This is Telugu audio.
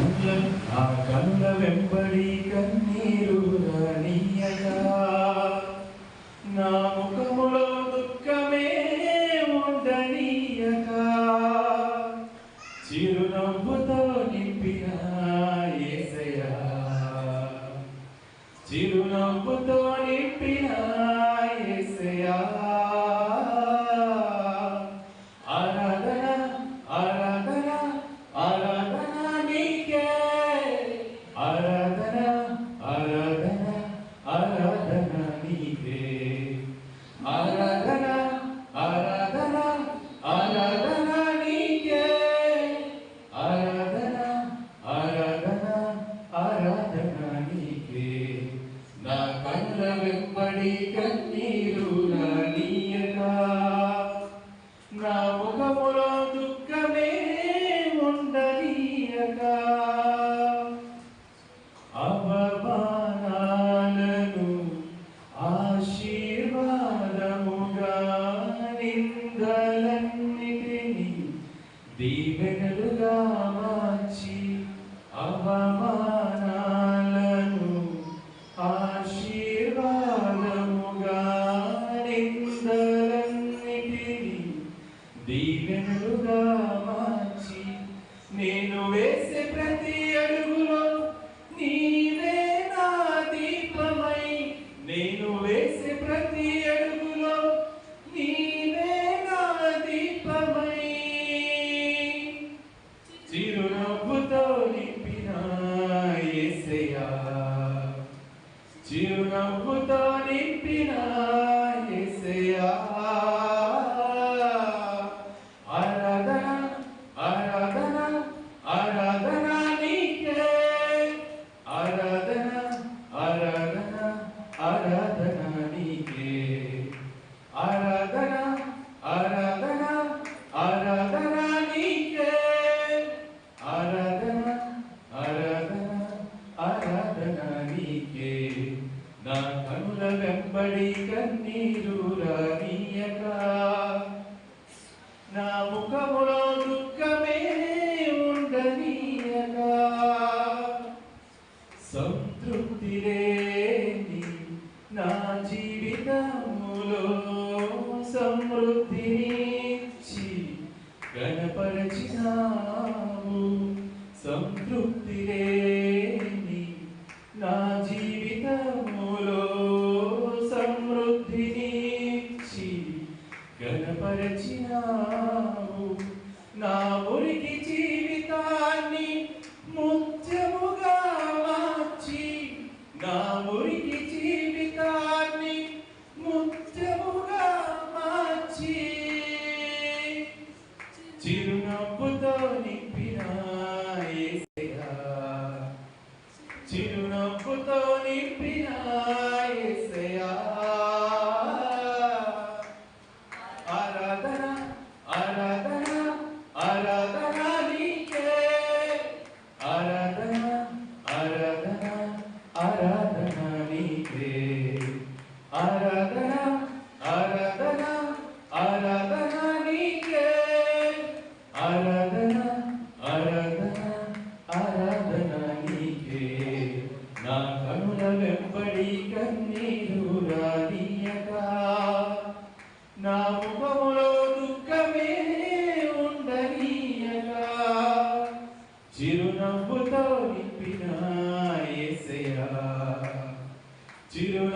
కళ్ళ ఆ కళ్ళ వెంబడి కన్నీరు రానియగా నా ముఖములో ఆరాధన నా కళ్ళ వెంబడి కడి కన్నీరు రానీయక నా ముఖములో దుఃఖమే ఉండనీయక సంతృప్తి లేని నా జీవితములో సమృద్ధి కనపరచినావు నా మురికి జీవితాన్ని ముత్యముగా మార్చి నా మురికి జీవితాన్ని ముత్యముగా మార్చి చిరునవ్వుతో నింపిన చిరునవ్వుతో నింపిన యేసయ్యా ఆరాధన ఆరాధన ఆరాధన నీకే ఆరాధన ఆరాధన ఆరాధన నీకే. ఆరాధన ఆరాధన ఆరాధన నీకే. ఆరాధన ఆరాధన ఆరాధన నీకే. నా కనుల వెంబడి కన్నీరు రానీయగా నా ముఖములో దుఃఖమే Do you 0